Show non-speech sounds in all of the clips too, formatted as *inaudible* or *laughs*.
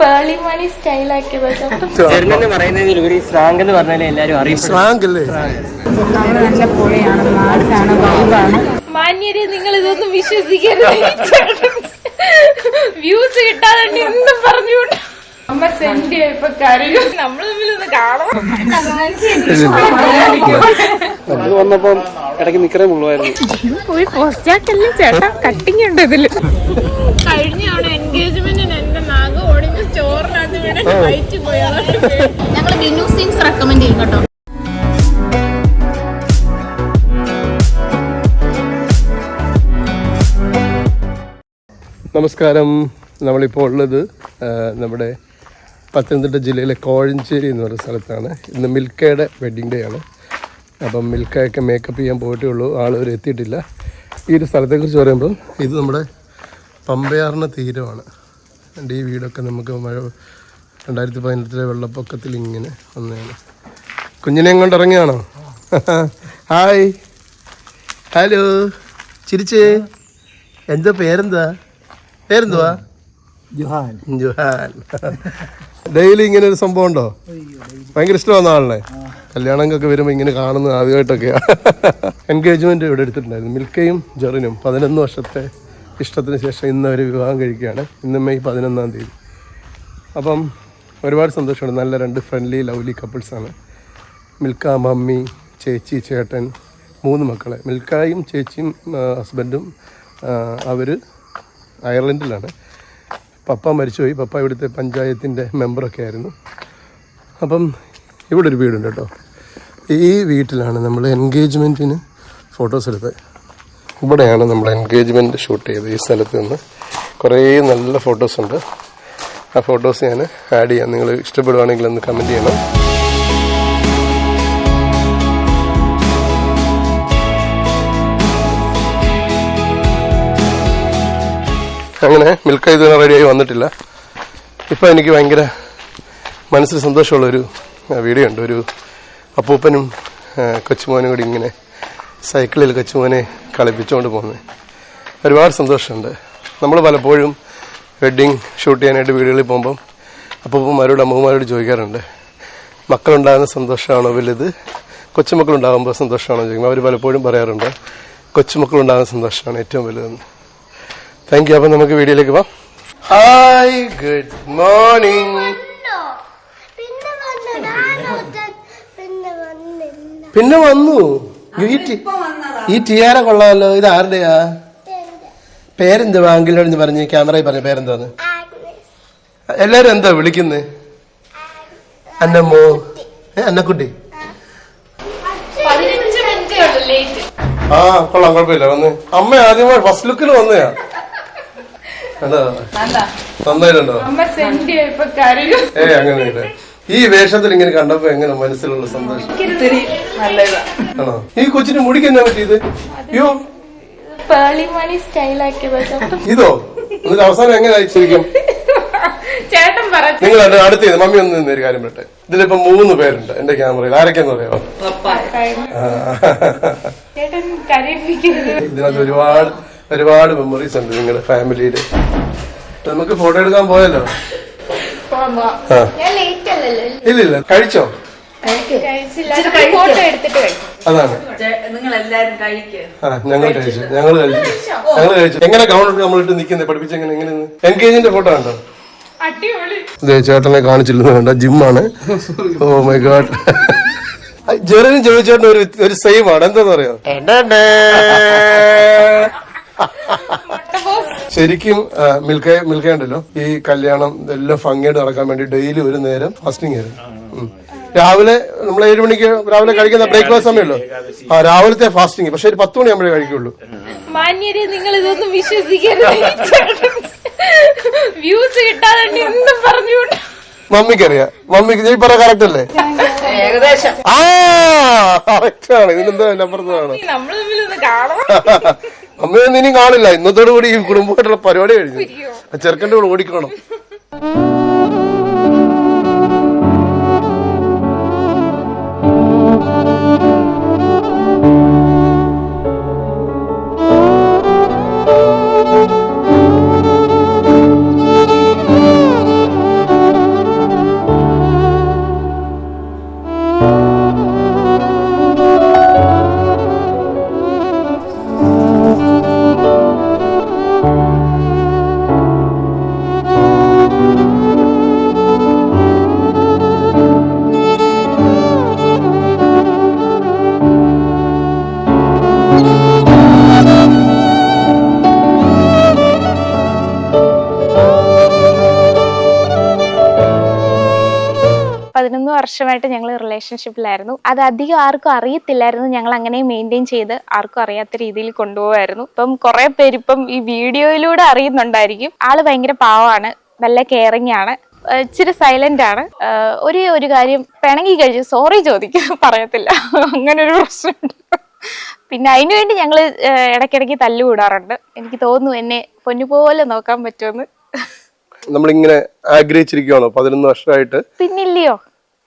പേളിമണി സ്റ്റൈലാക്കിയത് ചെറുനെന്ന് പറയുന്നതിലുപരി സ്രാങ്ക് എന്ന് പറഞ്ഞാൽ എല്ലാരും അറിയും സ്ട്രാങ്ക് അല്ലേ നല്ല പൊളിയാണ് മാസാണ് ബൗബാണ് മാന്യരെ നിങ്ങൾ ഇതൊന്നും വിശ്വസിക്കരുത്. വ്യൂസ് കിട്ടാതെ എന്തും പറഞ്ഞുകൊണ്ട്. അമ്മ സെൻഡ് ചെയ്യപ്പോ കരയും. നമ്മൾ തമ്മിൽ ഒന്ന് വന്നപ്പം ഇടയ്ക്ക് നിക്കറേ മുള്ളുവായിരുന്നു. പോയി പോസ്റ്റാക്കല്ലേ ചേട്ടാ? കട്ടിങ് ഉണ്ട് ഇതിൽ കഴിഞ്ഞ അവിടെ എൻഗേജ്മെന്റിന് ഞങ്ങൾ റെക്കമെൻഡ് ചെയ്യും കേട്ടോ. നമസ്കാരം. നമ്മളിപ്പോൾ ഉള്ളത് നമ്മുടെ പത്തനംതിട്ട ജില്ലയിലെ കോഴഞ്ചേരി എന്ന് പറയുന്ന സ്ഥലത്താണ്. ഇന്ന് മിൽക്കയുടെ വെഡ്ഡിങ് ഡേ ആണ്. അപ്പം മിൽക്കയൊക്കെ മേക്കപ്പ് ചെയ്യാൻ പോയിട്ടേ ഉള്ളൂ. ആളവർ എത്തിയിട്ടില്ല. ഈ ഒരു സ്ഥലത്തെക്കുറിച്ച് പറയുമ്പോൾ ഇത് നമ്മുടെ പമ്പയാറിന്റെ തീരമാണ്. എന്റെ ഈ വീടൊക്കെ നമുക്ക് മഴ രണ്ടായിരത്തി പതിനെട്ടിലെ വെള്ളപ്പൊക്കത്തിൽ ഇങ്ങനെ വന്നതാണ്. കുഞ്ഞിനെ കൊണ്ട് ഇറങ്ങിയാണോ ഹായ് ഹലോ ചിരിച്ചേ. എന്താ പേരെന്താ? പേരെന്തുവാ? ജുഹാൻ. ജുഹാൻ. *laughs* ഡെയിലി ഇങ്ങനെ ഒരു സംഭവം ഉണ്ടോ? ഭയങ്കര ഇഷ്ടമാണ് ആളിനെ കല്യാണങ്ങൾക്കൊക്കെ വരുമ്പോൾ ഇങ്ങനെ കാണുന്നത് ആദ്യമായിട്ടൊക്കെയാണ് എൻഗേജ്മെന്റ് *laughs* ഇവിടെ എടുത്തിട്ടുണ്ടായിരുന്നു. മിൽക്കയും ജെറിനും പതിനൊന്ന് വർഷത്തെ ഇഷ്ടത്തിന് ശേഷം ഇന്ന് അവർ വിവാഹം കഴിക്കുകയാണ്. ഇന്ന് മെയ് പതിനൊന്നാം തീയതി. അപ്പം ഒരുപാട് സന്തോഷമാണ് നല്ല രണ്ട് ഫ്രണ്ട്ലി ലവ്ലി കപ്പിൾസാണ് മിൽക്ക മമ്മി ചേച്ചി ചേട്ടൻ മൂന്ന് മക്കളെ. മിൽക്കായും ചേച്ചിയും ഹസ്ബൻഡും അവർ അയർലൻഡിലാണ്. പപ്പ മരിച്ചുപോയി. പപ്പ ഇവിടുത്തെ പഞ്ചായത്തിന്റെ മെമ്പറൊക്കെ ആയിരുന്നു. അപ്പം ഇവിടെ ഒരു വീടുണ്ട് കേട്ടോ. ഈ വീട്ടിലാണ് നമ്മൾ എൻഗേജ്മെന്റിന് ഫോട്ടോസ് എടുത്തത്. ഇവിടെയാണ് നമ്മൾ എൻഗേജ്മെന്റ് ഷൂട്ട് ചെയ്തത് ഈ സ്ഥലത്ത് നിന്ന്. കുറേ നല്ല ഫോട്ടോസ് ഉണ്ട്. ആ ഫോട്ടോസ് ഞാൻ ആഡ് ചെയ്യാം. നിങ്ങൾ ഇഷ്ടപ്പെടുവാണെങ്കിൽ ഒന്ന് കമന്റ് ചെയ്യണം. അങ്ങനെ മിൽക്ക് ഇതുവരെ റെഡിയായി വന്നിട്ടില്ല. ഇപ്പം എനിക്ക് ഭയങ്കര മനസ്സിൽ സന്തോഷമുള്ളൊരു വീഡിയോ ഉണ്ട്. ഒരു അപ്പൂപ്പനും കൊച്ചുമോനും കൂടി ഇങ്ങനെ സൈക്കിളിൽ കൊച്ചുമോനെ കളിപ്പിച്ചുകൊണ്ട് പോകുന്നത് ഒരുപാട് സന്തോഷമുണ്ട്. നമ്മൾ പലപ്പോഴും വെഡ്ഡിങ് ഷൂട്ട് ചെയ്യാനായിട്ട് വീടുകളിൽ പോകുമ്പം അപ്പൂപ്പന്മാരോട് അമ്മമാരോട് ചോദിക്കാറുണ്ട്. മക്കളുണ്ടാകുന്ന സന്തോഷമാണോ വലുത്? കൊച്ചുമക്കളുണ്ടാകുമ്പോൾ സന്തോഷമാണോ ചോദിക്കുമ്പോൾ അവർ പലപ്പോഴും പറയാറുണ്ട് കൊച്ചുമക്കളുണ്ടാകുന്ന സന്തോഷമാണ് ഏറ്റവും വലുതെന്ന്. താങ്ക് യു അപ്പം നമുക്ക് വീഡിയോയിലേക്ക് പോവാം. ഹായ് ഗുഡ് മോർണിംഗ് പിന്നെ വന്നു? ഈ ടിയാര കൊള്ളാമല്ലോ. ഇത് ആരുടെയാ? പേരെന്തുവാ അങ്കിളിനോട് പറഞ്ഞു ക്യാമറയിൽ പറഞ്ഞു പേരെന്താന്ന് എല്ലാരും എന്താ വിളിക്കുന്നത് അന്നമ്മോ? ഏ അന്നക്കുട്ടി. പതിനഞ്ച് മിനിറ്റേ ഉള്ളൂ ലേറ്റ് ആ കൊള്ളാം കുഴപ്പമില്ല വന്ന്. അമ്മ ആദ്യമായി ഫസ്റ്റ് ലുക്കിൽ വന്നയാ. കണ്ടോ? നന്നായിട്ടുണ്ടോ? ഏ അങ്ങനെയില്ല. ഈ വേഷത്തിൽ ഇങ്ങനെ കണ്ടപ്പോ എങ്ങനെ മനസ്സിലുള്ള സന്തോഷം? ആണോ? ഈ കൊച്ചിന് മുടിക്കെന്നാ പറ്റിയത്? അയ്യോ സ്റ്റൈലാക്കിയത് ഇതോ? എന്നിട്ട് അവസാനം എങ്ങനെ ശരിക്കും ചേട്ടൻ നിങ്ങൾ അടുത്ത് ചെയ്ത് മമ്മി ഒന്ന് നിന്നൊരു കാര്യം പറട്ടെ ഇതിലിപ്പോ മൂന്ന് പേരുണ്ട് എന്റെ ക്യാമറയിൽ. ആരൊക്കെയെന്ന് കരയിപ്പിക്കരുത്. ഇതിനകത്ത് ഒരുപാട് ഒരുപാട് മെമ്മറീസ് ഉണ്ട് നിങ്ങളുടെ ഫാമിലിയിൽ നമുക്ക് ഫോട്ടോ എടുക്കാൻ പോയല്ലോ. ഇല്ലില്ല. കഴിച്ചോ? കഴിച്ചില്ല. ഫോട്ടോ എടുത്തിട്ട് കഴിക്കും. അതാണ്. നിങ്ങൾ എല്ലാരും കഴിക്കുക ഞങ്ങൾ കഴിച്ചു. ഞങ്ങൾ കഴിച്ചു. ഞങ്ങൾ കഴിച്ചു. എങ്ങനെ കൗണ്ടറിൽ നമ്മളിട്ട് നിൽക്കുന്നത് പഠിപ്പിച്ച എങ്ങനെ എങ്ങനെ എൻഗേജിന്റെ ഫോട്ടോ ഉണ്ടോ ചേട്ടനെ കാണിച്ചില്ലെന്ന് വേണ്ട ജിമ്മാണ്. ഓ മൈ ഗോഡ് ജെറിനും ചോദിച്ചേട്ടൻ ഒരു ഒരു സെയിം ആണ് എന്താന്ന് പറയാ ശരിക്കും മിൽക്ക മിൽക്കയുണ്ടല്ലോ. ഈ കല്യാണം എല്ലാം ഭംഗിയായിട്ട് നടക്കാൻ വേണ്ടി ഡെയിലി ഒരു നേരം ഫാസ്റ്റിംഗ് ആയിരുന്നു. രാവിലെ നമ്മൾ ഏഴ് മണിക്ക് രാവിലെ കഴിക്കുന്ന ബ്രേക്ക്ഫാസ്റ്റ് സമയമല്ലോ ആ രാവിലത്തെ ഫാസ്റ്റിംഗ് പക്ഷെ ഒരു പത്ത് മണിയാകുമ്പോഴേ കഴിക്കുള്ളൂ. മാന്യരെ നിങ്ങൾ ഇതൊന്നും വിശ്വസിക്കരുത്. വ്യൂസ് കിട്ടാതെ എന്തും പറഞ്ഞുകൊണ്ട്. മമ്മിക്കറിയാം. മമ്മിക്ക് നീ പറ കറക്റ്റ് അല്ലേ? ഏകദേശം. ആ കറക്റ്റ് ആണ്. ഇതിനെന്താ അപ്പുറത്താണ് നമ്മൾ തമ്മിൽ ഒന്ന് കാണാം അമ്മയൊന്നും ഇനി കാണില്ല. ഇന്നത്തോടു കൂടി ഈ കുടുംബമായിട്ടുള്ള പരിപാടി കഴിഞ്ഞു. ആ ചെറുക്കന്റെ കൂടെ ഓടിക്കണം. വർഷമായിട്ട് ഞങ്ങൾ റിലേഷൻഷിപ്പിലായിരുന്നു അത് അധികം ആർക്കും അറിയത്തില്ലായിരുന്നു. ഞങ്ങൾ അങ്ങനെ മെയിന്റെയിൻ ചെയ്ത് ആർക്കും അറിയാത്ത രീതിയിൽ കൊണ്ടുപോകായിരുന്നു ഇപ്പം കുറെ പേര് ഇപ്പം ഈ വീഡിയോയിലൂടെ അറിയുന്നുണ്ടായിരിക്കും. ആൾ ഭയങ്കര പാവമാണ്. നല്ല കെയറിങ് ആണ്. ഇച്ചിരി സൈലന്റ് ആണ്. ഒരു ഒരു കാര്യം പിണങ്ങി കഴിച്ച് സോറി ചോദിക്കും. പറയത്തില്ല. അങ്ങനെ ഒരു പ്രശ്നമുണ്ട്. പിന്നെ അതിനു വേണ്ടി ഞങ്ങൾ ഇടയ്ക്കിടയ്ക്ക് തല്ലുകൂടാറുണ്ട് എനിക്ക് തോന്നുന്നു എന്നെ പൊന്നുപോലെ നോക്കാൻ പറ്റുമെന്ന്. നമ്മളിങ്ങനെ ആഗ്രഹിച്ചിരിക്കുവാണോ? പതിനൊന്ന് വർഷമായിട്ട് പിന്നില്ലയോ?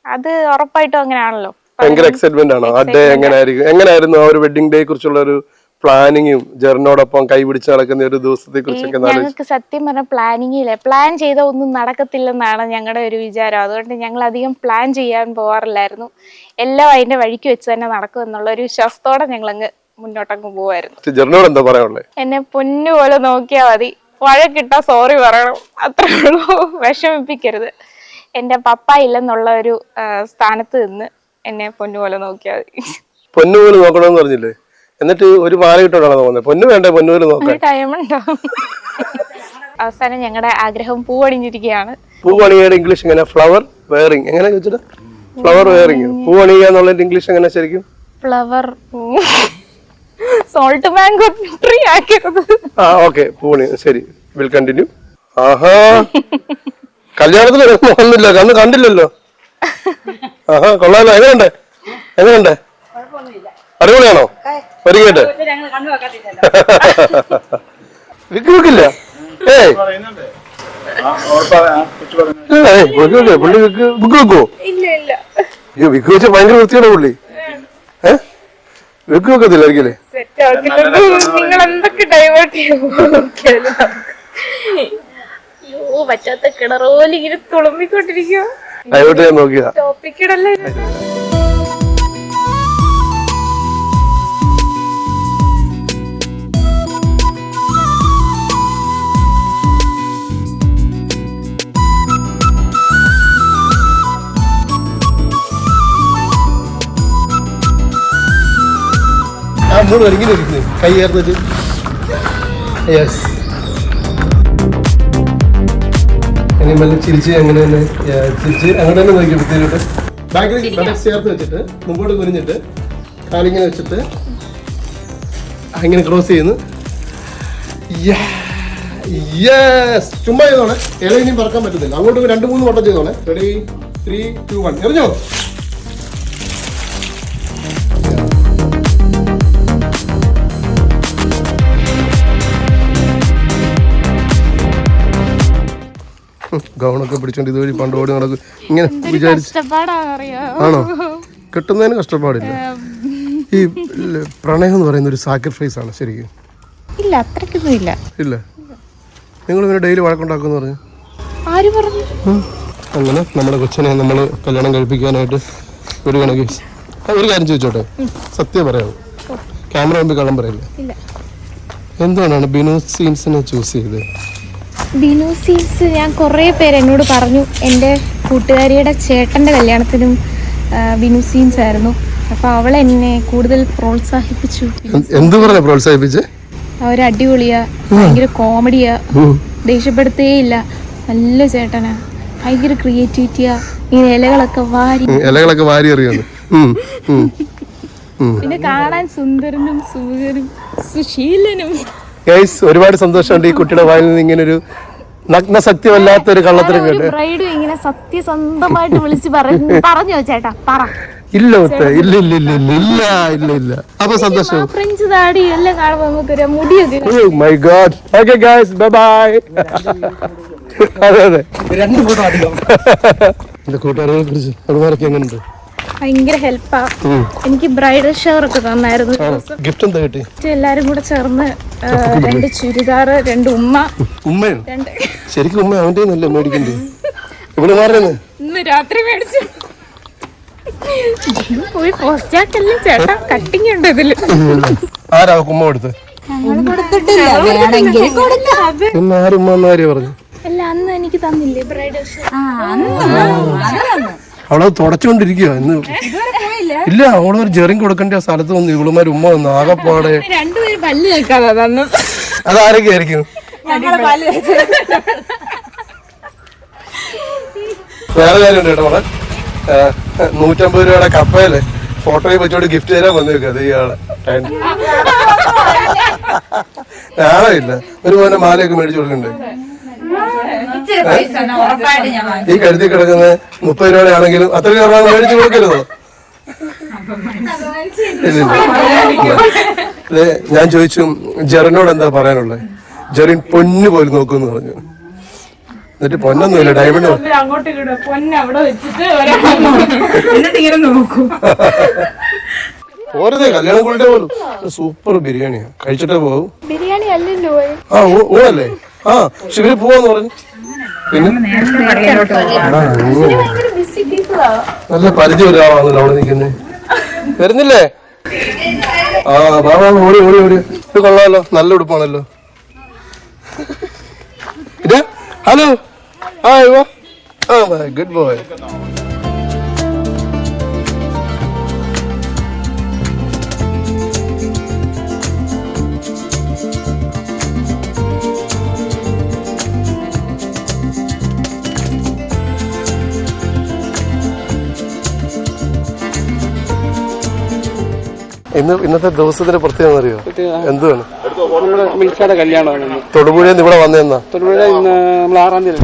അത് ഉറപ്പായിട്ടും അങ്ങനെയാണല്ലോ. ഭയങ്കര എക്സൈറ്റ്മെന്റ് ആണോ? ആ ഡേ എങ്ങനെയായിരിക്കും? എങ്ങനെയായിരുന്നു ആ ഒരു വെഡിങ് ഡേ കുറിച്ചുള്ള ഒരു പ്ലാനിങ്ങും ജെറിനോടൊപ്പം കൈപിടിച്ച് നടക്കുന്ന ഒരു ദിവസത്തെ കുറിച്ചൊക്കെ ഞങ്ങൾക്ക് സത്യം പറഞ്ഞ പ്ലാനിങ് ഇല്ല. പ്ലാൻ ചെയ്ത ഒന്നും നടക്കത്തില്ലെന്നാണ് ഞങ്ങളുടെ ഒരു വിചാരം. അതുകൊണ്ട് ഞങ്ങൾ അധികം പ്ലാൻ ചെയ്യാൻ പോവാറില്ലായിരുന്നു. എല്ലാം അതിന്റെ വഴിക്ക് വെച്ച് തന്നെ നടക്കും എന്നുള്ള ഒരു വിശ്വാസത്തോടെ ഞങ്ങൾ അങ്ങ് മുന്നോട്ടങ്ങ് പോവായിരുന്നു. ജെറിനോട് എന്താ പറയാനുള്ളത് എന്നെ പൊന്നു പോലെ നോക്കിയാൽ മതി വഴക്കിട്ടാ സോറി പറയണം. അത്രേ ഉള്ളൂ. വിഷമിപ്പിക്കരുത്. എന്റെ പപ്പ ഇല്ലെന്നുള്ള ഒരു സ്ഥാനത്ത് നിന്ന് എന്നെ പൊന്നുപോലെ നോക്കിയാൽ മതി. പൊന്നുപോലെ നോക്കണമെന്ന് പറഞ്ഞില്ലേ? എന്നിട്ട് ഒരു പാല തോന്നുന്നത് പൊന്നു വേണ്ടേ പൊന്നുപോലെ നോക്കാം നോക്കാൻ? ഒരു ടൈമുണ്ടോ അവസാനം ഞങ്ങളുടെ ആഗ്രഹം പൂവണിഞ്ഞിരിക്കുകയാണ് പൂവണിയുടെ ഇംഗ്ലീഷ് എങ്ങനെ? ഫ്ലവർ വെയറിംഗ് എങ്ങനെ ചോദിച്ചിട്ട് ഫ്ലവർ വെയറിംഗ് പൂവണിക എന്നുള്ളതിന്റെ ഇംഗ്ലീഷ് എങ്ങനെ ശരിക്കും? ഫ്ലവർ സോൾട്ട് മാംഗോ ട്രീ ആക്കരുത്. ആ ഓക്കെ പൂവണി ശരി. വിൽ കണ്ടിന്യൂ ആഹാ. *laughs* കല്യാണത്തിന് ഒന്നുമില്ല അന്ന് കണ്ടില്ലല്ലോ. ആഹാ കൊള്ളാലോ. എങ്ങനെയുണ്ട് എങ്ങനെയുണ്ട് അടിപൊളിയാണോ? ഒരുങ്ങിയിട്ട് വിക്ക് വിക്കില്ല ഏയ് പുള്ളി വെക്ക്, പുള്ളി വിക്ക് വിക്ക് വെക്കുവോ അയ്യോ വിക്ക് വെച്ച ഭയങ്കര വൃത്തിയാണ് പുള്ളി. ഏഹ് വിക്ക് വെക്കത്തില്ല ഒരിക്കലേ നിങ്ങൾ എന്തൊക്കെ ഡൈവേർട്ട് ചെയ്യുന്നു അയ്യോ പറ്റാത്ത പോലെ ഇങ്ങനെ തുളുമ്പിക്കൊണ്ടിരിക്കുക ടോപ്പിക്കിടല്ലേ ആ മൂന്ന് പേര് ഇങ്ങനെ കൈ ചേർന്നിട്ട് യെസ് ഇനി മല്ല ചിരിച്ച് അങ്ങനെ തന്നെ ചിരിച്ച് അങ്ങനെ തന്നെ നോക്കി വൃത്തിയിലോട്ട് ബാക്കിലേക്ക് മെല്ലെ ചേർത്ത് വെച്ചിട്ട് മുമ്പോട്ട് കുനിഞ്ഞിട്ട് കാലിങ്ങനെ വെച്ചിട്ട് അങ്ങനെ ക്രോസ് ചെയ്യുന്നു. യെസ് ചുമ്മാ ചെയ്തോളെ. ഏതെങ്കിലും പറക്കാൻ പറ്റുന്നില്ല അങ്ങോട്ട് രണ്ട് മൂന്ന് വട്ടം ചെയ്തോളെ. റെഡി ത്രീ ടു വൺ എറിഞ്ഞോ? ഗൗണൊക്കെ പിടിച്ചോണ്ട് ഇതുവഴി പണ്ട് ഓടി നടക്കും ഇങ്ങനെ വിചാരിച്ച് ആണോ? കിട്ടുന്നതിന് കഷ്ടപ്പാടില്ല. ഈ പ്രണയം എന്ന് പറയുന്ന ഒരു സാക്രിഫൈസ് ആണ് ശരിക്കും. ഇല്ല ഇല്ല. ഇല്ല. നിങ്ങൾ ഇങ്ങനെ ഡെയിലി വഴക്കുണ്ടാക്കുമെന്ന് പറഞ്ഞു. ആര് പറഞ്ഞു? അങ്ങനെ നമ്മുടെ കൊച്ചിനെ നമ്മൾ കല്യാണം കഴിപ്പിക്കാനായിട്ട് ഒരു കണക്ക് ഒരു കാര്യം ചോദിച്ചോട്ടെ? സത്യം പറയാമോ ക്യാമറ മുമ്പിൽ കള്ളം പറയില്ല? ഇല്ല. എന്തുകൊണ്ടാണ് ബിനു സീൻസിനെ ചൂസ് ചെയ്തത്? ബിനു സീൽസ് ഞാൻ കുറേ പേര് എന്നോട് പറഞ്ഞു. എന്റെ കൂട്ടുകാരിയുടെ ചേട്ടന്റെ കല്യാണത്തിനും ബിനു സീൻസ് ആയിരുന്നു. അപ്പോൾ അവൾ എന്നെ കൂടുതൽ പ്രോത്സാഹിപ്പിച്ചു. എന്ത് പറഞ്ഞു പ്രോത്സാഹിപ്പിച്ച്? അവർ അടിപൊളിയാ ഭയങ്കര കോമഡിയാ ദേഷ്യപ്പെടുത്തേയില്ല. നല്ല ചേട്ടനാ. ഭയങ്കര ക്രിയേറ്റിവിറ്റിയാ. ഈ ഇലകളൊക്കെ വാരി ഇലകളൊക്കെ വാരി ഉം. പിന്നെ കാണാൻ സുന്ദരനും സുഖനും സുശീലനും ഗൈസ് ഒരുപാട് സന്തോഷമുണ്ട് ഈ കുട്ടിയുടെ വായിൽ നിന്ന് ഇങ്ങനെ ഒരു നഗ്ന സത്യമല്ലാത്ത ഒരു കള്ളത്തരം കേട്ട് ബ്രൈഡും ഇങ്ങനെ സത്യസന്ധമായിട്ട് വിളിച്ച് പറഞ്ഞു പറഞ്ഞോ ചേട്ടാ പറ. ഇല്ല മുത്തേ ഇല്ല ഇല്ല ഇല്ല ഇല്ല ഇല്ല ഇല്ല ഇല്ല. അപ്പൊ സന്തോഷം. ഫ്രഞ്ച് താടി എല്ലാം കാണുമ്പോൾ നമുക്കൊരു മുടിയൊക്കെ my god okay guys bye bye അതെ അതെ രണ്ട് *laughs* എന്റെ കൂട്ടുകാരെ കുറിച്ച് അതുമാരൊക്കെ എങ്ങനെയുണ്ട് ഭയങ്കര ഹെൽപ്പാ എനിക്ക് ബ്രൈഡൽ ഷവർ ഒക്കെ തന്നായിരുന്നു ഗിഫ്റ്റ് എന്താ കിട്ടി എല്ലാരും കൂടെ ചേർന്ന് രണ്ട് ചുരിദാർ രണ്ട് ഉമ്മ. ഉമ്മ രണ്ട് ശരിക്കും ഉമ്മ അവന്റെ നല്ല മേടിക്കണ്ടേ? ഇവിടെ മാറുന്നു ഇന്ന് രാത്രി മേടിച്ചു. പോയി പോസ്റ്റ് ആക്കല്ലേ ചേട്ടാ? കട്ടിങ് ഉണ്ട് ഇതിൽ. ആരാ ഉമ്മ കൊടുത്ത്? പിന്നെ ആരും ഉമ്മ പറഞ്ഞു? അല്ല അന്ന് എനിക്ക് തന്നില്ലേ ബ്രൈഡൽ ഷവർ അവളത് തുടച്ചുകൊണ്ടിരിക്കുക ഇന്ന് ഇല്ല അവളൊരു ജെറിങ് കൊടുക്കേണ്ട ആ സ്ഥലത്ത് വന്ന്. ഇവളുമാർ ഉമ്മ വന്ന്. ആകെപ്പാടെ. അതാരൊക്കെയായിരിക്കും? അതാരൊക്കെ ആയിരിക്കും വേറെ കാര്യമുണ്ട് കേട്ടോ മോളെ. നൂറ്റമ്പത് രൂപയുടെ കപ്പയല്ലേ ഫോട്ടോയിൽ വെച്ചോണ്ട് ഗിഫ്റ്റ് തരാൻ വന്നേക്കും അത് ഇയാളെ ഇല്ല. ഒരു മോനെ മാലയൊക്കെ മേടിച്ചു കൊടുക്കണ്ടേ? ഇച്ചിരി പൈസ എന്നാ ഉറപ്പായിട്ട് ഞാൻ വാങ്ങിക്കും. ഈ കരുതി കിടക്കുന്ന മുപ്പത് രൂപയാണെങ്കിലും അത്ര രൂപ മേടിച്ചു കൊടുക്കരുതോ? അതെ ഞാൻ ചോദിച്ചു ജെറിനോട് എന്താ പറയാനുള്ളത് ജെറിൻ പൊന്നു പോലും നോക്കുമെന്ന് പറഞ്ഞു. എന്നിട്ട് പൊന്നൊന്നുമില്ല ഡയമണ്ട് അങ്ങോട്ട് പൊന്നെ അവിടെ വെച്ചിട്ട് എന്നിട്ട് ഇങ്ങനെ നോക്കൂ. ഓരോ കല്യാണം കൊണ്ടേ പോലും. സൂപ്പർ ബിരിയാണിയാ. കഴിച്ചിട്ടേ പോകും ബിരിയാണി അല്ലല്ലോ. ആ ഓ അല്ലേ? ആ ശിവര് പോവാന്ന് പറഞ്ഞു. നല്ല പരിചയം ഒരാളാണല്ലോ അവിടെ നിൽക്കുന്നത് വരുന്നില്ലേ? ആ വാ ഓടി ഓടി ഓടി. ഇത് കൊള്ളാമല്ലോ നല്ല ഉടുപ്പാണല്ലോ. ഇത്? ഹലോ. ആ ആ ഗുഡ് ബോയ് ഇന്ന് ഇന്നത്തെ ദിവസത്തിന്റെ പ്രത്യേകത അറിയോ? എന്തുവാണ്? തൊടുപുഴ മിൽസയുടെ കല്യാണമാണ് ഇന്ന്. തൊടുപുഴയിൽ നിന്ന് ഇവിടെ വന്നേന്നാ? തൊടുപുഴ ഇന്ന് നമ്മൾ ആറാം തീയതി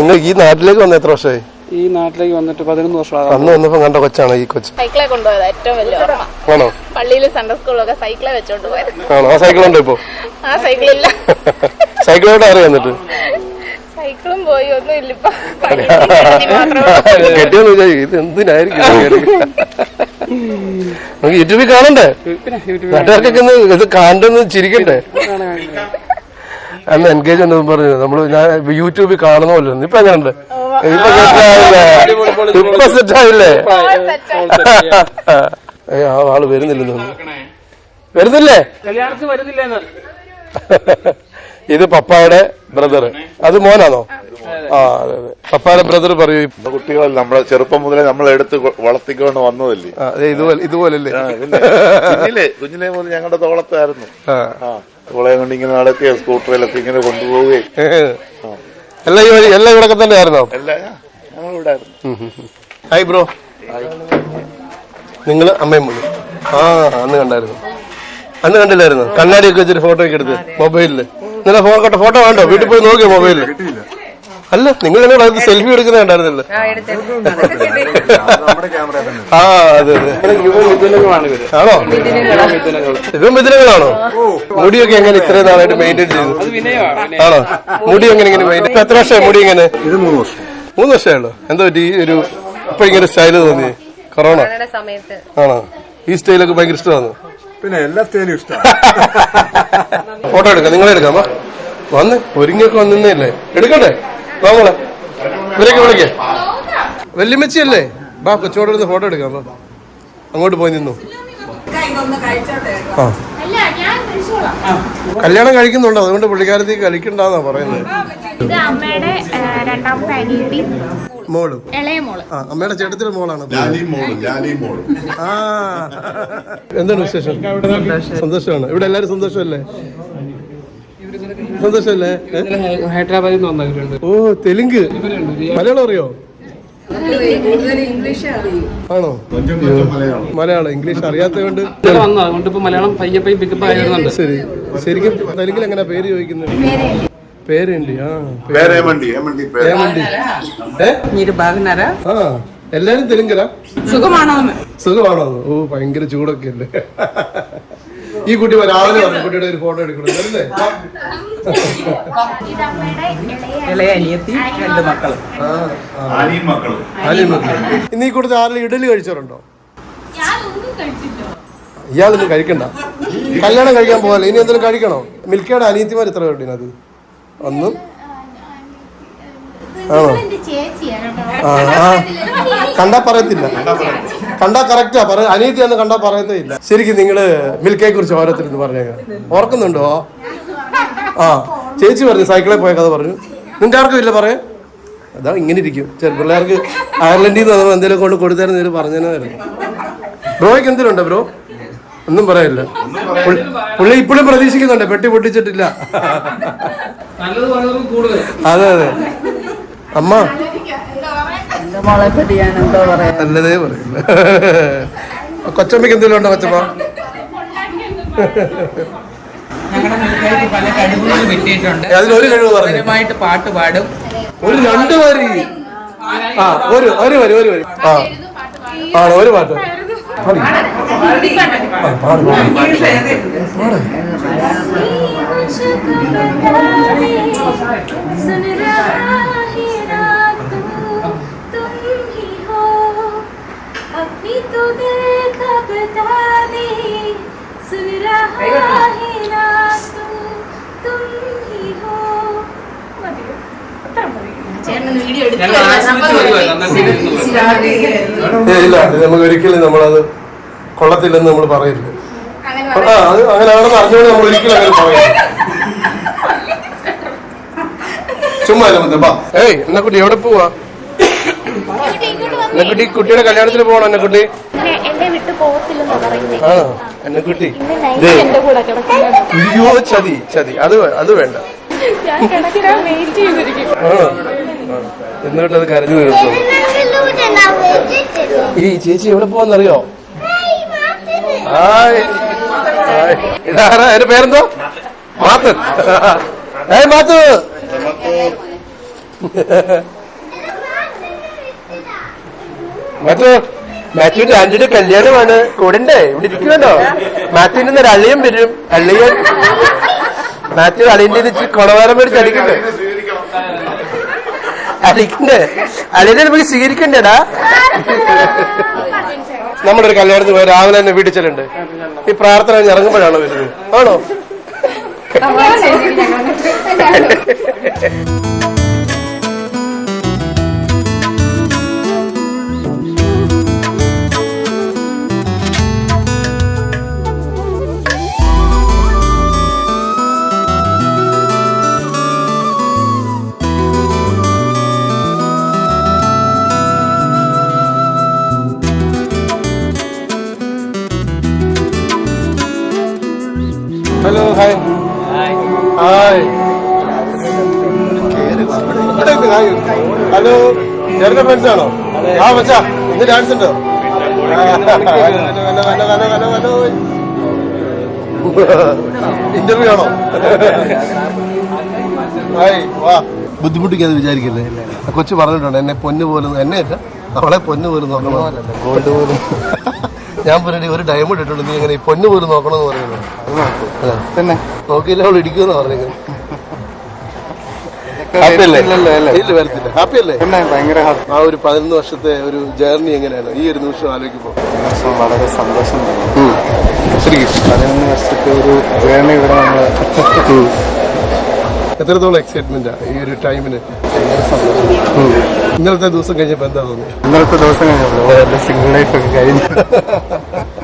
നിങ്ങൾ ഈ നാട്ടിലേക്ക് വന്ന എത്ര വർഷമായി? ഈ നാട്ടിലേക്ക് വന്നിട്ട് പതിനൊന്ന് വർഷം അന്ന് വന്നപ്പോ കണ്ട കൊച്ചാണ് ഈ കൊച്ചു? സൈക്കിളെ കൊണ്ടുപോയത്. ഏറ്റവും വലിയ ഓർമ്മ. ആണോ? പള്ളിയിൽ സൺഡേ സ്കൂളിലൊക്കെ സൈക്കിളെ വെച്ചോണ്ട് പോയത്. ആണോ? ആ സൈക്കിൾ ഉണ്ടോ ഇപ്പൊ? ആ സൈക്കിളില്ല. സൈക്കിളോട്ട് അറിയാം എന്നിട്ട് സൈക്കിളും പോയി ഒന്നും ഇല്ല. ഇപ്പൊ കെട്ടിയെന്ന് വിചാരിക്കും ഇത് എന്തിനായിരിക്കും നമുക്ക് യൂട്യൂബിൽ കാണണ്ടേ? യൂട്യൂബ് നാട്ടുകാർക്കൊക്കെ ഒന്ന് ഇത് കാണണ്ടെന്ന് ചിരിക്കണ്ടേ? അന്ന് എൻഗേജ് എന്ന് പറഞ്ഞു. നമ്മൾ ഞാൻ യൂട്യൂബിൽ കാണുന്ന പോലെ. ഇപ്പൊ എങ്ങനെയുണ്ട്? ഇപ്പൊ സെറ്റായില്ലേ ഇപ്പൊ സെറ്റായില്ലേ *laughs* ആ ആൾ വരുന്നില്ലെന്ന് തോന്നുന്നു. വരുന്നില്ലേ? കല്യാണത്തിന് വരുന്നില്ലെന്ന്. ഇത് പപ്പായുടെ ബ്രദർ അത്. മോനാണോ? ആ അതെ അതെ. പപ്പായുടെ ബ്രദർ പറയൂ. കുട്ടികൾ നമ്മളെ ചെറുപ്പം മുതലേ നമ്മൾ എടുത്ത് വളർത്തിക്കൊണ്ട് വന്നതല്ലേ? ഇതുപോലെ ഇതുപോലല്ലേ? കുഞ്ഞിലെ കുഞ്ഞിലെ മുതൽ ഞങ്ങളുടെ തോളത്തായിരുന്നു. തോളെ കൊണ്ട് ഇങ്ങനെ നടക്കുക സ്കൂട്ടറിലൊക്കെ ഇങ്ങനെ കൊണ്ടുപോവുകയും. എല്ലാം എല്ലാം ഇവിടെ തന്നെ ആയിരുന്നോ? ഞങ്ങളിവിടെ ഹായ് ബ്രോ. നിങ്ങൾ അമ്മയും മോനും ആ അന്ന് കണ്ടായിരുന്നു. അന്ന് കണ്ടില്ലായിരുന്നു? കണ്ണാടിയൊക്കെ വെച്ചിട്ട് ഫോട്ടോ ഒക്കെ എടുത്ത് മൊബൈലിൽ. ഇന്നലെ ഫോട്ടോ ഫോട്ടോ വേണ്ടോ? വീട്ടിൽ പോയി നോക്കിയോ മൊബൈലിൽ അല്ല നിങ്ങൾ എന്നോട് അത് സെൽഫി എടുക്കുന്ന കണ്ടായിരുന്നല്ലോ. ആ അതെ ആണോ? ഇവൻ മിഥുനങ്ങളാണോ? മുടിയൊക്കെ എങ്ങനെ ഇത്രയും നാളായിട്ട് മെയിന്റെയിൻ ചെയ്തു. ആണോ? മുടി എങ്ങനെ ഇങ്ങനെ മെയിന്റെയിൻ ഇപ്പൊ എത്ര വർഷമായി മുടി ഇങ്ങനെ? ഇത് മൂന്ന് വർഷം. മൂന്ന് വർഷമേ എന്താ പറ്റി? ഒരു ഇപ്പൊ ഇങ്ങനെ സ്റ്റൈൽ തോന്നി കൊറോണ ആണോ? ഈ സ്റ്റൈലൊക്കെ ഭയങ്കര ഇഷ്ടമാണ് പിന്നെ എല്ലാ സ്റ്റൈലും ഇഷ്ടം ഫോട്ടോ എടുക്കാം നിങ്ങളെ എടുക്കാം വാ. വന്ന് ഒരുങ്ങിയൊക്കെ വന്നില്ലേ എടുക്കണ്ടേ വാങ്ങളെ ഇവരൊക്കെ വിളിക്കേ. വല്യമ്മച്ചിയല്ലേ ബാ കൊച്ചോടെ ഫോട്ടോ എടുക്കാം അങ്ങോട്ട് പോയി നിന്നു. ആ. കല്യാണം കഴിക്കുന്നുണ്ട്. അതുകൊണ്ട് പുള്ളിക്കാരത്തി കഴിക്കണ്ടെന്നാ പറയുന്നത് ഇത് അമ്മയുടെ രണ്ടാമത്തെ അനിയത്തി. മോളും. ഇളയ മോൾ. ആ അമ്മയുടെ ചേട്ടത്തിന്റെ മോളാണ് ആ. എന്താണ് വിശേഷം? സന്തോഷമാണ്. ഇവിടെ എല്ലാരും സന്തോഷമല്ലേ? സന്തോഷമല്ലേ? ഹൈദരാബാദിൽ നിന്ന് വന്നവരുണ്ട് ഓ തെലുങ്ക്. മലയാളം അറിയോ? ആണോ മലയാളം ഇംഗ്ലീഷ് അറിയാത്തത് കൊണ്ട് ഇന്നലെ വന്നു അതുകൊണ്ട് ഇപ്പൊ മലയാളം പയ്യെ പയ്യെ പിക്കപ്പ് ആയിരുന്നുണ്ട് ശരി ശരിക്കും തെലുങ്കിൽ എങ്ങനെ പേര് ചോദിക്കുന്നത് പേരുണ്ട് ആ വേറെ ഏമണ്ടി ഏമണ്ടി പേര് ഏമണ്ടി ഏ మీరు బాగున్నారా ആ എല്ലാരും തെലുങ്കരാ సుఖమానో സുഖമാണോ ഓ ഭയങ്കര ചൂടൊക്കെ അല്ലേ ഈ കുട്ടി രാവിലെ പറഞ്ഞു കുട്ടിയുടെ ഒരു ഫോട്ടോ എടുക്കണം. അല്ലേ ഇളയ അനിയത്തി രണ്ട് മക്കളും. മക്കളും. ഇന്ന് ഈ കൂടുതൽ ആരെങ്കിലും ഇഡലി കഴിച്ചവരുണ്ടോ? ഇയാളൊന്നും കഴിക്കണ്ട. കല്യാണം കഴിക്കാൻ പോകാല്ലേ? ഇനി എന്തെങ്കിലും കഴിക്കണോ? മിൽക്കയുടെ അനിയത്തിമാർ എത്ര പേരുണ്ട് അത് ഒന്നും ആണോ? കണ്ടാ പറയത്തില്ല. കണ്ടാ കറക്റ്റാ പറ അനീതി ഒന്നും കണ്ടാ പറയത്തേ ഇല്ല. ശരിക്കും നിങ്ങൾ മിൽക്കയെ കുറിച്ച് ഓരോരുത്തരും പറഞ്ഞേ ഓർക്കുന്നുണ്ടോ? ആ ചേച്ചി പറഞ്ഞു സൈക്കിളിൽ പോയ കഥ പറഞ്ഞു. നിങ്ങൾക്ക് ആർക്കും ഇല്ല പറയാ. അതാ ഇങ്ങനെ ഇരിക്കും. ചെറു പിള്ളേർക്ക് അയർലൻഡിൽ നിന്ന് വന്നപ്പോൾ എന്തെങ്കിലും കൊണ്ട് കൊടുത്തായിരുന്നു ഇവർ പറഞ്ഞതായിരുന്നു ബ്രോയ്ക്ക് എന്തിനുണ്ട് ബ്രോ? ഒന്നും പറയില്ല. പുള്ളി- ഇപ്പോഴും പ്രതീക്ഷിക്കുന്നുണ്ട്. പെട്ടി പൊട്ടിച്ചിട്ടില്ല. അതെ അതെ. അമ്മ. മോളെ പറ്റി ഞാൻ എന്താ പറയാ. നല്ലതേ പറയില്ല കൊച്ചമ്മയ്ക്ക് എന്തെങ്കിലും ഉണ്ടോ കൊച്ചമ്മ? ഞങ്ങളുടെ പല കഴിവുകൾ കിട്ടിയിട്ടുണ്ട്. അതിലൊരു കഴിവ് പറഞ്ഞു. പാട്ട് പാടും. ഒരു രണ്ട് വരി. ആ ഒരു ഒരു വരി ഒരു വരി. ആ. ആണ് ഒരു പാട്ട്? പാടി. ആ, പാട്, പാട്. ഇല്ല നമുക്ക് ഒരിക്കലും നമ്മളത് കൊള്ളത്തില്ലെന്ന് നമ്മൾ പറയില്ല ആ അത് അങ്ങനെയാണെന്ന് അറിഞ്ഞുകൊണ്ട് നമ്മൾ ഒരിക്കലും അങ്ങനെ പറയില്ല *laughs* ചുമ്മാ ഏയ് എന്നാ കുട്ടി എവിടെ പോവാ? എന്നെക്കുട്ടി കുട്ടിയുടെ കല്യാണത്തിന് പോകണം എന്നെക്കുട്ടി ആ എന്നെക്കുട്ടി ദേ, അയ്യോ ചതി ചതി. അത് വേ- അത് വേണ്ട. ആ ആ. എന്നിട്ട് അത് കരഞ്ഞു തീർത്തു ഈ ചേച്ചി എവിടെ പോവാന്നറിയോ? ഹായ്. ഹായ്. ഇതാരാ എന്റെ പേരെന്തോ? മാത്ത് ഏയ് മാത്ത് മാത്യുവിന്റെ ആന്റിയുടെ കല്യാണമാണ്. കൂടണ്ടേ? ഇവിടെ ഇരിക്കുന്നുണ്ടോ? മാത്യുവിന്റെ ഒരു അളിയൻ വരും. അളിയൻ. മാത്യു അളിയന്റെ ഇച്ചിരി കൊളവാരം മേടിച്ച് അടിക്കണ്ടേ? അടിക്കണ്ടേ? അളിയനെ നമുക്ക് സ്വീകരിക്കണ്ടേടാ? നമ്മുടെ ഒരു കല്യാണത്തിന് പോയി രാവിലെ തന്നെ വീട്ടിൽ ചെല്ലുണ്ട്? ഈ പ്രാർത്ഥന ഇറങ്ങുമ്പോഴാണോ വരുന്നത്? ആണോ? മച്ചാ ഇന്ന് ഡാൻസ് ഉണ്ടോ. ഇന്റർവ്യൂ ആണോ? വാ. ബുദ്ധിമുട്ടിക്കാതെ വിചാരിക്കില്ലേ? കൊച്ചു പറഞ്ഞിട്ടുണ്ട് എന്നെ പൊന്നു പോലും എന്നെ അല്ല അവളെ പൊന്നു പോലും നോക്കണം. ഗോൾഡ് പോലും. ഞാൻ പറഞ്ഞു ഒരു ഡയമണ്ട് ഇട്ടുണ്ട് നീ എങ്ങനെ പൊന്ന് പോലും നോക്കണമെന്ന് പറയുന്നത്? നോക്കിയില്ല അവൾ ഇടിക്കുമെന്ന് പറഞ്ഞു ഇല്ല വരത്തില്ല. ഹാപ്പി അല്ലേ? ഭയങ്കര ആ ഒരു പതിനൊന്ന് വർഷത്തെ ഒരു ജേർണി എങ്ങനെയാണ് ഈ ഒരു നിമിഷം ആലോചിക്കുമ്പോൾ വളരെ സന്തോഷം പതിനൊന്ന് വർഷത്തെ ഒരു ജേർണി ഇവിടെ നമ്മൾ എത്രത്തോളം എക്സൈറ്റ്മെന്റാ ഈ ഒരു ടൈമിന് ഇന്നലത്തെ ദിവസം കഴിഞ്ഞപ്പോ എന്താ തോന്നി ഇന്നലത്തെ ദിവസം കഴിഞ്ഞപ്പോൾ സിംഗിൾ ലൈഫ് ഒക്കെ കഴിഞ്ഞു. *laughs*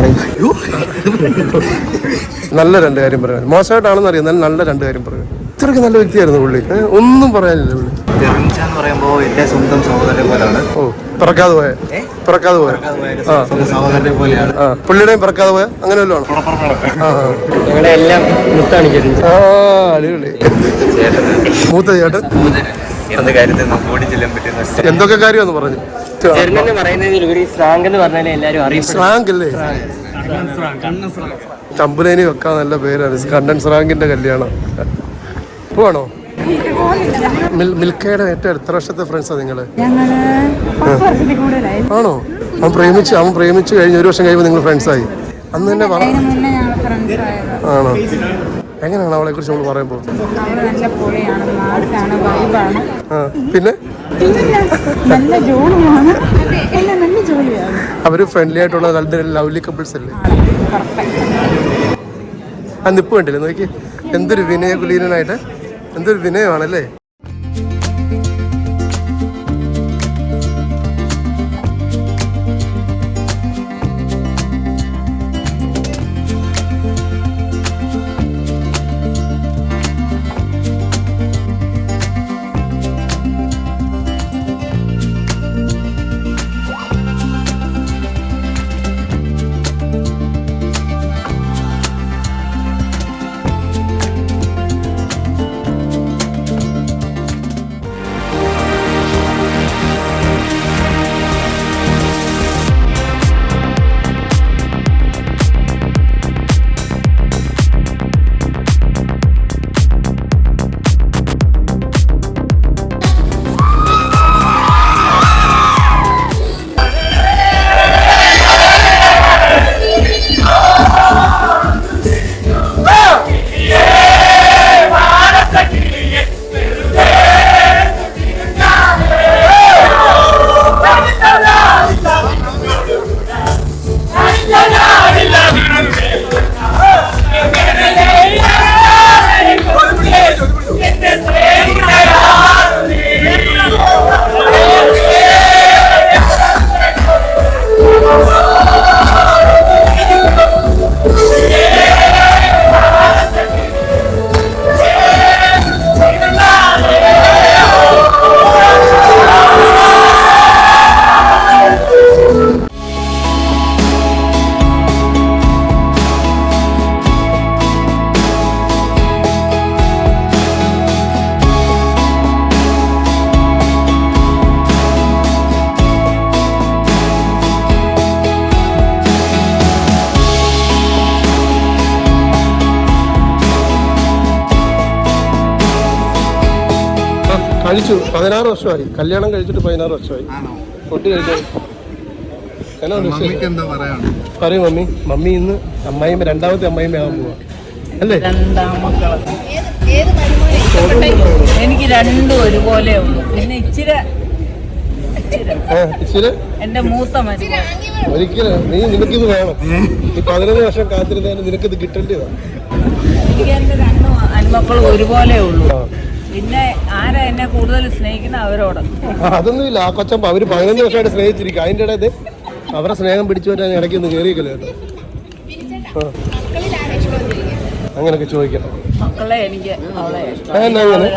പറയും. നല്ല രണ്ട് കാര്യം പറയാൻ മോശമായിട്ടാണെന്ന് അറിയാം. എന്നാലും നല്ല രണ്ട് കാര്യം പറയാം. ഇത്രയ്ക്ക് നല്ല വ്യക്തിയായിരുന്നു പുള്ളി. ഒന്നും പറയാനില്ല പുള്ളി. ജെറിൻച എന്ന് പറയുമ്പോൾ എന്റെ സ്വന്തം സഹോദരൻ പോലാണ് ഓ പിറക്കാതെ പോയ. പിറക്കാതെ പോയ. ആ. സഹോദരനെ പോലെയാണ്. ആ പുള്ളിയുടെയും പിറക്കാതെ പോയ. അങ്ങനെ വല്ലതും ആണോ? ആ ആ. ഞങ്ങളെ എല്ലാം മുത്താണിച്ചിട്ടുണ്ട് ആ അടിപൊളി. മൂത്ത ചേട്ടൻ. എന്ത് കാര്യത്തിൽ നമുക്ക് ഓടിച്ചെല്ലാൻ പറ്റുന്ന എന്തൊക്കെ കാര്യമെന്ന് പറഞ്ഞു? ജർമ്മൻ പറയുന്നതിലുപരി സ്രാങ്ക് എന്ന് പറഞ്ഞാലേ എല്ലാവരും അറിയും സ്രാങ്ക് അല്ലേ? തമ്പുലേനി വെക്കാൻ നല്ല പേരാണ്. കണ്ടൻ സ്രാങ്കിന്റെ കല്യാണം. പോവാണോ? മിൽ- മിൽക്കയുടെ ഏറ്റവും എത്ര വർഷത്തെ ഫ്രണ്ട്സാ നിങ്ങൾ? ആണോ? അവൻ പ്രേമിച്ച് അവൻ പ്രേമിച്ച് കഴിഞ്ഞ ഒരു വർഷം കഴിയുമ്പോൾ നിങ്ങൾ ഫ്രണ്ട്സായി അന്ന് തന്നെ പറഞ്ഞു മുന്നേ ഫ്രണ്ട്സ് ആയത്. ആണോ? എങ്ങനെയാണ് അവളെ കുറിച്ച് നമ്മൾ പറയുമ്പോൾ പിന്നെ? നല്ല ജോലിയാണ്. നല്ല ജോലിയാണ്. അവർ ഫ്രണ്ട്ലി ആയിട്ടുള്ള നല്ല ലവ്ലി കപ്പിൾസ് അല്ലേ? ആ നിപ്പ് കണ്ടില്ലേ? നോക്കി എന്തൊരു വിനയ കുലീനനായിട്ട് എന്തൊരു വിനയമാണല്ലേ? കഴിച്ചു പതിനാറ് വർഷമായി. കല്യാണം കഴിച്ചിട്ട് പതിനാറ് വർഷമായി. ഫുഡ് പറയാനുണ്ട് പറയൂ മമ്മി. മമ്മി ഇന്ന് അമ്മായിമ്മ രണ്ടാമത്തെ അമ്മായിമ്മ ആകാൻ പോവാ. അല്ലേ? എനിക്ക് രണ്ടും ഒരുപോലെ ഉള്ളു. പിന്നെ ഇച്ചിരി എന്റെ മൂത്ത മരുമകൾ ഒരിക്കലും നീ നിനക്കിത് വേണം. ഈ പതിനൊന്ന് വർഷം കാത്തിരുന്നതിന് നിനക്കിത് കിട്ടേണ്ടതാണ് എനിക്ക് എന്റെ രണ്ടും അനുമക്കളും ഒരുപോലെ ഉള്ളൂ. പിന്നെ ആരാ എന്നെ കൂടുതൽ സ്നേഹിക്കുന്ന അവരോട്? ആ, അതൊന്നുമില്ല ആ കൊച്ചമ്പ അവർ പതിനൊന്ന് വർഷമായിട്ട് സ്നേഹിച്ചിരിക്കും അതിന്റെ ഇടയിൽ അവരെ സ്നേഹം പിടിച്ചു പറ്റാൻ ഇടയ്ക്ക് ഒന്ന് കയറിയിക്കല്ലോ കേട്ടോ ആ. അങ്ങനൊക്കെ ചോദിക്കണം മക്കളെ എനിക്ക് അവളെ ഇഷ്ടം. അതെന്താ അങ്ങനെ?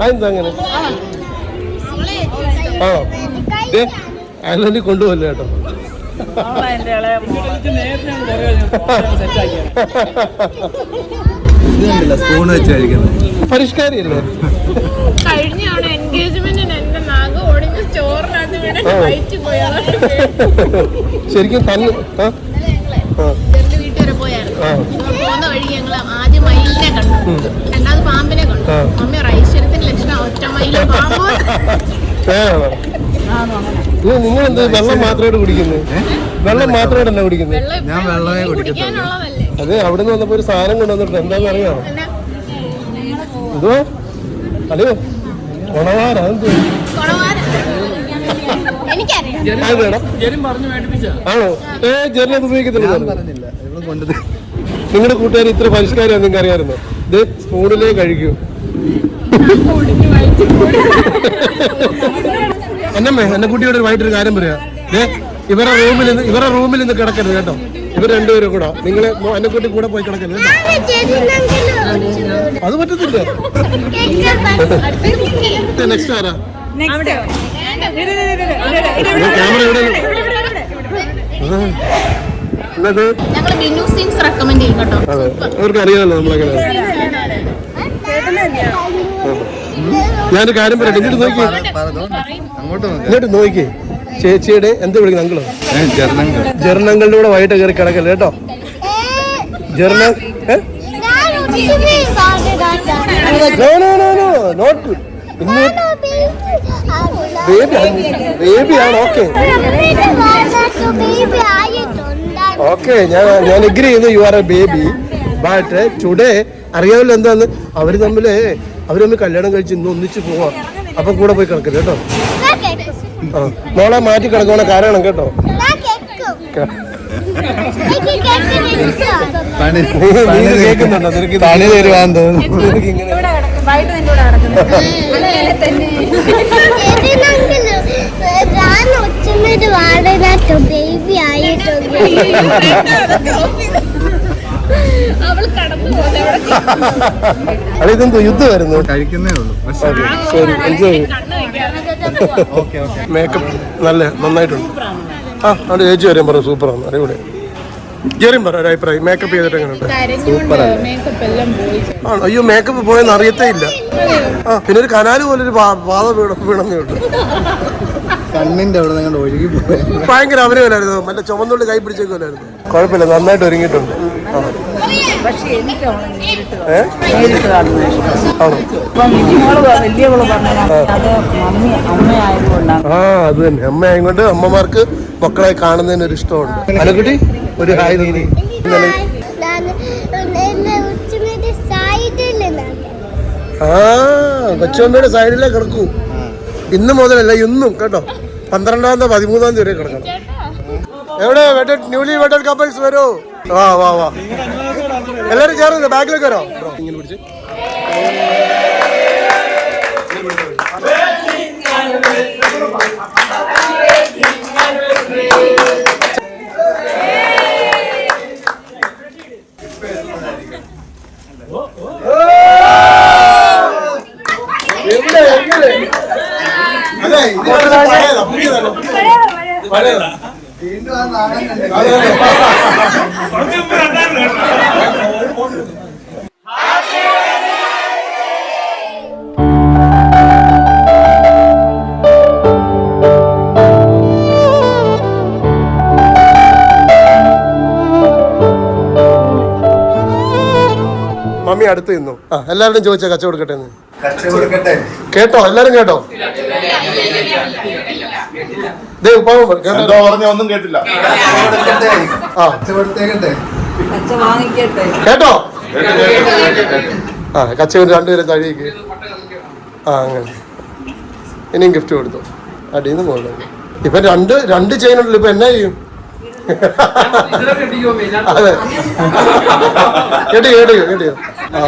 അതെന്താ അങ്ങനെ? ആ. അയർലൻഡിൽ കൊണ്ടുപോകല്ലേ കേട്ടോ? സ്പൂൺ വെച്ച് കഴിക്കുന്നത്? പരിഷ്കാരിയല്ലേ? കഴിഞ്ഞ തവണ എൻഗേജ്മെന്റിന് എന്റെ നാഗ് ഒടിഞ്ഞ് ചോറിനകത്ത് വീണ് ആ. വയറ്റി പോയി. ശരിക്കും തന്നെ പോയായിരുന്നു. പോകുന്ന വഴി ഞങ്ങൾ ആദ്യം മയിലിനെ കണ്ടു. രണ്ടാമത് പാമ്പിനെ കണ്ടു. ആ. മമ്മി ഐശ്വര്യത്തിന് ലക്ഷണം ഒറ്റ മയിലും പാമ്പ്. വേണോ ഇത് നിങ്ങൾ എന്ത് വെള്ളം മാത്രമായിട്ട് കുടിക്കുന്നത് വെള്ളം മാത്രമായിട്ട് തന്നെ കുടിക്കുന്നത് ഞാൻ വെള്ളമേ കുടിക്കുന്നു അതെ അവിടെ നിന്ന് വന്നപ്പോ ഒരു സാധനം കൊണ്ടുവന്നിട്ടുണ്ട്. എന്താന്ന് അറിയാമോ? എന്തുവാ കുണവാന എനിക്കറിയാം ആണോ? ഏ ജെറിനെ ഉപയോഗിക്കത്തില്ല. പറഞ്ഞില്ല. ഇവൾ കൊണ്ടത്. നിങ്ങളുടെ കൂട്ടുകാർ ഇത്ര പരിഷ്കാരം നിങ്ങൾക്ക് അറിയാമായിരുന്നു? ഇത് സ്പൂണിലേ കഴിക്കൂ. എന്നമ്മേ എന്നെ കുട്ടിയോട് ഒരു വൈകിട്ടൊരു കാര്യം പറയാ. ഇവരെ റൂമിൽ നിന്ന് ഇവരെ റൂമിൽ നിന്ന് കിടക്കരുത് കേട്ടോ. ഇവർ രണ്ടുപേരും കൂടെ. നിങ്ങൾ എന്നെ കൂട്ടി കൂടെ പോയി കിടക്കരുത് കേട്ടോ. അത് പറ്റത്തില്ല. നെക്സ്റ്റ് ആരാ? ക്യാമറ എവിടെ അവർക്ക് അറിയാമല്ലോ നമ്മളെങ്ങനെ. ഞാനൊരു കാര്യം പറയട്ടെ. ഇങ്ങോട്ട് നോക്കി അങ്ങോട്ട് നോക്ക്. ഇങ്ങോട്ട് നോക്കി ചേച്ചിയുടെ എന്ത് വിളിക്കുന്നത് അങ്കിളോ? ജർണങ്ങളുടെ കൂടെ വൈകിട്ട് കയറി കിടക്കല്ലേ കേട്ടോ? ജെർണ. ഇന്ന് ബേബി ആണ്. ഓക്കെ ഓക്കെ ഞാൻ ഞാൻ എഗ്രി ചെയ്യുന്നു you are a baby but today അറിയാമല്ലോ എന്താന്ന്? അവർ തമ്മിൽ അവർ തമ്മിൽ കല്യാണം കഴിച്ച് ഇന്ന് ഒന്നിച്ച് പോവാ. അപ്പൊ കൂടെ പോയി കിടക്കരുത് കേട്ടോ. മോളെ മാറ്റി കിടക്കണ കാരണം കേട്ടോ. പണി തരുവാന്ന് തോന്നുന്നു. ബേബി ആയിട്ടുണ്ട്. അല്ല ഇതെന്തോ വരുന്നു കഴിക്കുന്നേ ഉള്ളൂ. ശരി. എൻജോയ് മേക്കപ്പ് നല്ല നന്നായിട്ടുണ്ട്. ആ അവിടെ ചേച്ചി വരെയും പറഞ്ഞു സൂപ്പറാണ് അടിപൊളി. ജെറിയും പറ ഒരു അഭിപ്രായം. മേക്കപ്പ് ചെയ്തിട്ട് എങ്ങനെയുണ്ട്? മേക്കപ്പ് എല്ലാം പോയി. ആണോ? അയ്യോ മേക്കപ്പ് പോയെന്ന് അറിയത്തേ ഇല്ല. ആ പിന്നെ ഒരു കനാല് പോലെ ഒരു പാത വീണ ഉണ്ട് കണ്ണിന്റെ അവിടെ നിങ്ങൾ ഒഴുകി ഭയങ്കര അഭിനയമായിരുന്നു മറ്റേ ചുമന്നുള്ളി കൈ പിടിച്ചേക്കുമല്ലായിരുന്നു കുഴപ്പമില്ല നന്നായിട്ട് ഒരുങ്ങിയിട്ടുണ്ട്. ആ. പക്ഷെ എനിക്ക് അവളെ നേരിട്ട് ഏ? നേരിട്ട് കാണുന്നത് ഇഷ്ടം ആണോ? ഇപ്പം മോൾ വലിയ മോൾ പറഞ്ഞത് അത് മമ്മി അമ്മയായതുകൊണ്ടാണ്. ആ അത് തന്നെ. അമ്മ ആയതുകൊണ്ട് അമ്മമാർക്ക് മക്കളെ കാണുന്നതിന് ഒരു ഇഷ്ടമുണ്ട്. അനക്കുട്ടി ഒരു ഹായ് നീ. ഇന്നലെ ആ കൊച്ചമ്മയുടെ സൈഡിലേ കിടക്കൂ. ഇന്ന് മുതലല്ല ഇന്നും കേട്ടോ. പന്ത്രണ്ടാം തീയതി പതിമൂന്നാം തീയതി വരെ കിടക്കണം. എവിടെ? വെട്ടഡ് ന്യൂലി വെഡഡ് കപ്പിൾസ് വരൂ വാ വാ വാ. എല്ലാരും ചേർന്ന് ബാക്കിലേക്ക് വരാം? ഇങ്ങനെ പിടിച്ച് പഴയതാ പുതിയതല്ല പഴയതാ. മമ്മി അടുത്ത് നിന്നു? ആ എല്ലാവരും ചോദിച്ചാ കച്ച കൊടുക്കട്ടെ എന്ന്? കേട്ടോ എല്ലാരും കേട്ടോ? ദേ ഉപ്പാവും കേട്ടോ? പറഞ്ഞ ഒന്നും കേട്ടില്ല. ആ. ആ കച്ച കേട്ടോ? ആ കച്ചവൻ രണ്ടുപേരും തഴിയേക്ക് ആ അങ്ങനെ. ഇനിയും ഗിഫ്റ്റ് കൊടുത്തു? അടിയിൽ നിന്ന് പോകുന്നു ഇപ്പൊ രണ്ട് രണ്ട് ചെയിൻ ഉണ്ടല്ലോ ഇപ്പൊ എന്നാ ചെയ്യും? അതെ. കേട്ടോ കേട്ടോ കേട്ടോ ആ.